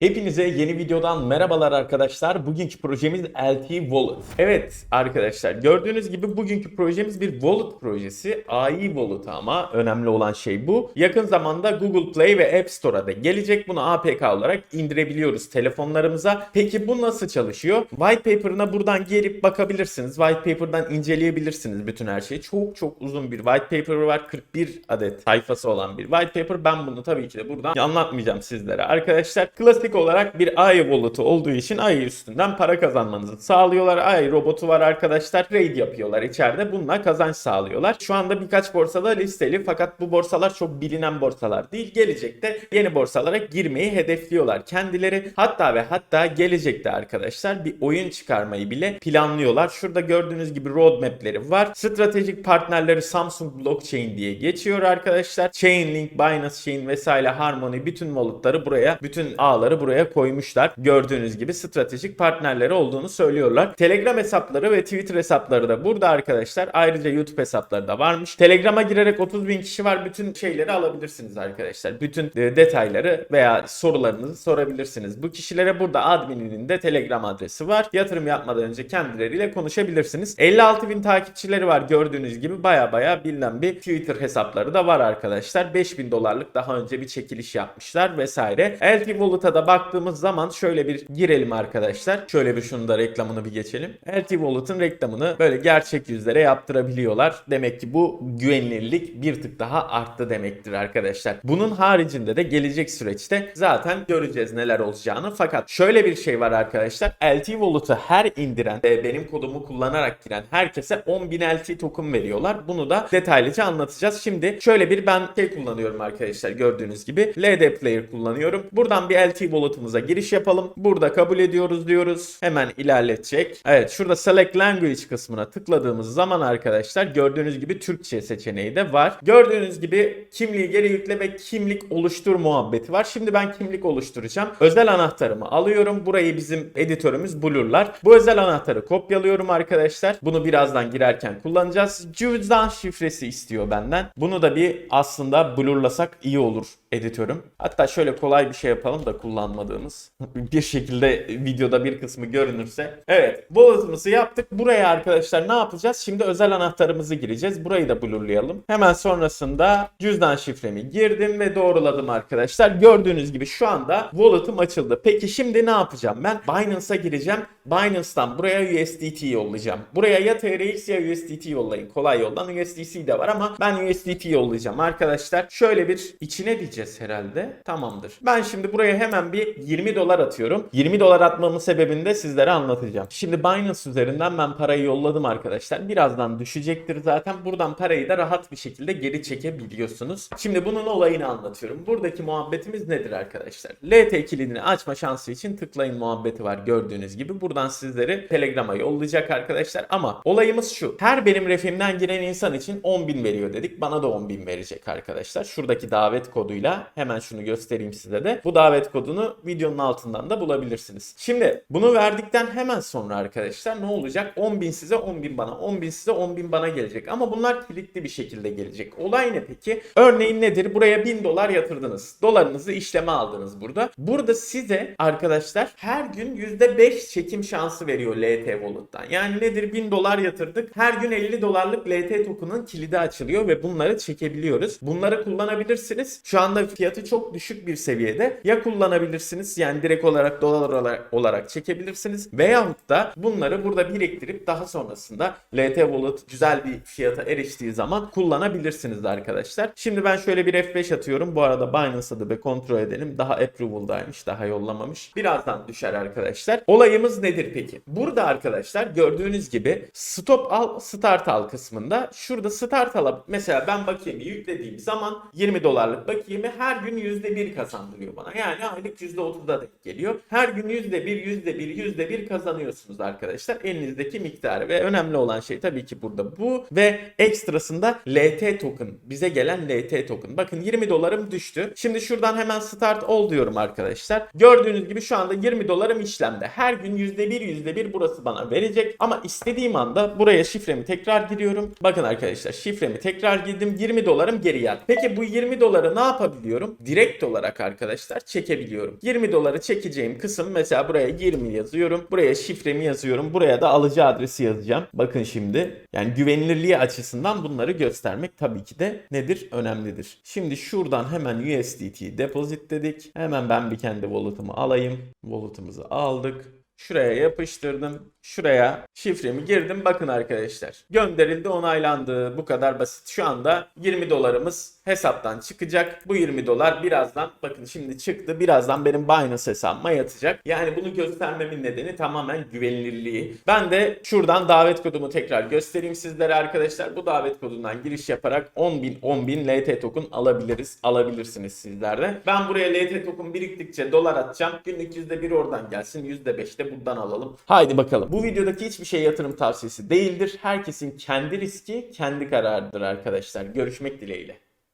Hepinize yeni videodan merhabalar arkadaşlar. Bugünkü projemiz LT Wallet. Evet arkadaşlar gördüğünüz gibi bugünkü projemiz bir wallet projesi. AI Wallet ama önemli olan şey bu. Yakın zamanda Google Play ve App Store'a da gelecek. Bunu APK olarak indirebiliyoruz telefonlarımıza. Peki bu nasıl çalışıyor? White paper'ına buradan gelip bakabilirsiniz. White paper'dan inceleyebilirsiniz bütün her şeyi. Çok çok uzun bir white paper var. 41 adet sayfası olan bir white paper. Ben bunu tabii ki de buradan anlatmayacağım sizlere. Arkadaşlar klasik olarak bir AI wallet'ı olduğu için AI üstünden para kazanmanızı sağlıyorlar. AI robotu var arkadaşlar. Trade yapıyorlar içeride. Bununla kazanç sağlıyorlar. Şu anda birkaç borsada listeli fakat bu borsalar çok bilinen borsalar değil. Gelecekte yeni borsalara girmeyi hedefliyorlar kendileri. Hatta ve hatta gelecekte arkadaşlar bir oyun çıkarmayı bile planlıyorlar. Şurada gördüğünüz gibi roadmap'leri var. Stratejik partnerleri Samsung Blockchain diye geçiyor arkadaşlar. Chainlink, Binance Chain vesaire Harmony bütün wallet'ları buraya, bütün ağları buraya koymuşlar. Gördüğünüz gibi stratejik partnerleri olduğunu söylüyorlar. Telegram hesapları ve Twitter hesapları da burada arkadaşlar. Ayrıca YouTube hesapları da varmış. Telegram'a girerek 30 bin kişi var. Bütün şeyleri alabilirsiniz arkadaşlar. Bütün e, detayları veya sorularınızı sorabilirsiniz. Bu kişilere burada admininin de Telegram adresi var. Yatırım yapmadan önce kendileriyle konuşabilirsiniz. 56 bin takipçileri var gördüğünüz gibi. Baya baya bilinen bir Twitter hesapları da var arkadaşlar. 5000 dolarlık daha önce bir çekiliş yapmışlar vesaire. LT Wallet'a da baktığımız zaman şöyle bir girelim arkadaşlar. Şöyle bir şunu da reklamını bir geçelim. LT Wallet'ın reklamını böyle gerçek yüzlere yaptırabiliyorlar. Demek ki bu güvenilirlik bir tık daha arttı demektir arkadaşlar. Bunun haricinde de gelecek süreçte zaten göreceğiz neler olacağını. Fakat şöyle bir şey var arkadaşlar. LT Wallet'ı her indiren ve benim kodumu kullanarak giren herkese 10.000 LT token veriyorlar. Bunu da detaylıca anlatacağız. Şimdi şöyle bir ben şey kullanıyorum arkadaşlar gördüğünüz gibi. LD Player kullanıyorum. Buradan bir LT Wallet'ımıza giriş yapalım. Burada kabul ediyoruz diyoruz. Hemen ilerletecek. Evet şurada Select Language kısmına tıkladığımız zaman arkadaşlar gördüğünüz gibi Türkçe seçeneği de var. Gördüğünüz gibi kimliği geri yükle kimlik oluştur muhabbeti var. Şimdi ben kimlik oluşturacağım. Özel anahtarımı alıyorum. Burayı bizim editörümüz bulurlar. Bu özel anahtarı kopyalıyorum arkadaşlar. Bunu birazdan girerken kullanacağız. Cüzdan şifresi istiyor benden. Bunu da bir aslında blurlasak iyi olur editörüm. Hatta şöyle kolay bir şey yapalım da kullanmadığımız. bir şekilde videoda bir kısmı görünürse. Evet. Bullet'ımızı yaptık. Buraya arkadaşlar ne yapacağız? Şimdi özel anahtarımızı gireceğiz. Burayı da blurlayalım. Hemen sonrasında cüzdan şifremi girdim ve doğruladım arkadaşlar. Gördüğünüz gibi şu anda wallet'ım açıldı. Peki şimdi ne yapacağım ben? Binance'a gireceğim. Binance'tan buraya USDT yollayacağım. Buraya ya TRX ya USDT yollayın. Kolay yoldan USDC de var ama ben USDT yollayacağım arkadaşlar. Şöyle bir içine diyeceğiz herhalde. Tamamdır. Ben şimdi buraya hemen bir 20 dolar atıyorum. 20 dolar atmamın sebebini de sizlere anlatacağım. Şimdi Binance üzerinden ben parayı yolladım arkadaşlar. Birazdan düşecektir zaten. Buradan parayı da rahat bir şekilde geri çekebiliyorsunuz. Şimdi bunun olayını anlatıyorum. Buradaki muhabbetimiz nedir arkadaşlar? LT kilidini açma şansı için tıklayın muhabbeti var gördüğünüz gibi. Buradan sizleri Telegram'a yollayacak arkadaşlar. Ama olayımız şu. Her benim refimden giren insan için 10.000 veriyor dedik. Bana da 10.000 verecek arkadaşlar. Şuradaki davet koduyla hemen şunu göstereyim size de. Bu davet kodunu videonun altından da bulabilirsiniz. Şimdi bunu verdikten hemen sonra arkadaşlar ne olacak? 10.000 size 10.000 bana. 10.000 size 10.000 bana gelecek. Ama bunlar kilitli bir şekilde gelecek. Olay ne peki? Örneğin nedir? Buraya 1000 dolar yatırdınız. Dolarınızı işleme aldınız burada. Burada size arkadaşlar her gün %5 çekim şansı veriyor LT Wallet'tan. Yani nedir? 1000 dolar yatırdık. Her gün 50 dolarlık LT token'ın kilidi açılıyor ve bunları çekebiliyoruz. Bunları kullanabilirsiniz. Şu anda fiyatı çok düşük bir seviyede. Ya kullanabilirsiniz yani direkt olarak dolar olarak, çekebilirsiniz. Veyahut da bunları burada biriktirip daha sonrasında LT Wallet güzel bir fiyata eriştiği zaman kullanabilirsiniz arkadaşlar. Şimdi ben şöyle bir F5 atıyorum. Bu arada Binance adı ve kontrol edelim. Daha approval'daymış. Daha yollamamış. Birazdan düşer arkadaşlar. Olayımız nedir peki? Burada arkadaşlar gördüğünüz gibi stop al start al kısmında şurada start al mesela ben bakayım yüklediğim zaman 20 dolarlık bakiyemi her gün %1 kazandırıyor bana. Yani aylık %30'da denk geliyor. Her gün %1, %1, %1 kazanıyorsunuz arkadaşlar. Elinizdeki miktarı ve önemli olan şey tabii ki burada bu ve ekstrasında LT token. Bize gelen LT token. Bakın 20 dolarım düştü. Şimdi şuradan hemen start ol diyorum arkadaşlar. Gördüğünüz gibi şu anda 20 dolarım işlemde. Her gün %1, %1 burası bana verecek. Ama istediğim anda buraya şifremi tekrar giriyorum. Bakın arkadaşlar şifremi tekrar girdim. 20 dolarım geri geldi. Peki bu 20 doları ne yapabiliyorum? Direkt olarak arkadaşlar çekebiliyorum. Giriyorum. 20 doları çekeceğim kısım mesela buraya 20 yazıyorum. Buraya şifremi yazıyorum. Buraya da alıcı adresi yazacağım. Bakın şimdi yani güvenilirliği açısından bunları göstermek tabii ki de nedir? Önemlidir. Şimdi şuradan hemen USDT deposit dedik. Hemen ben bir kendi wallet'ımı alayım. Wallet'ımızı aldık. Şuraya yapıştırdım. Şuraya şifremi girdim. Bakın arkadaşlar. Gönderildi, onaylandı. Bu kadar basit. Şu anda 20 dolarımız hesaptan çıkacak. Bu 20 dolar birazdan bakın şimdi çıktı. Birazdan benim Binance hesabıma yatacak. Yani bunu göstermemin nedeni tamamen güvenilirliği. Ben de şuradan davet kodumu tekrar göstereyim sizlere arkadaşlar. Bu davet kodundan giriş yaparak 10.000 10.000 LT token alabiliriz. Alabilirsiniz sizler de. Ben buraya LT token biriktikçe dolar atacağım. Günlük %1 oradan gelsin. %5 de buradan alalım. Haydi bakalım. Bu videodaki hiçbir şey yatırım tavsiyesi değildir. Herkesin kendi riski, kendi kararıdır arkadaşlar. Görüşmek dileğiyle.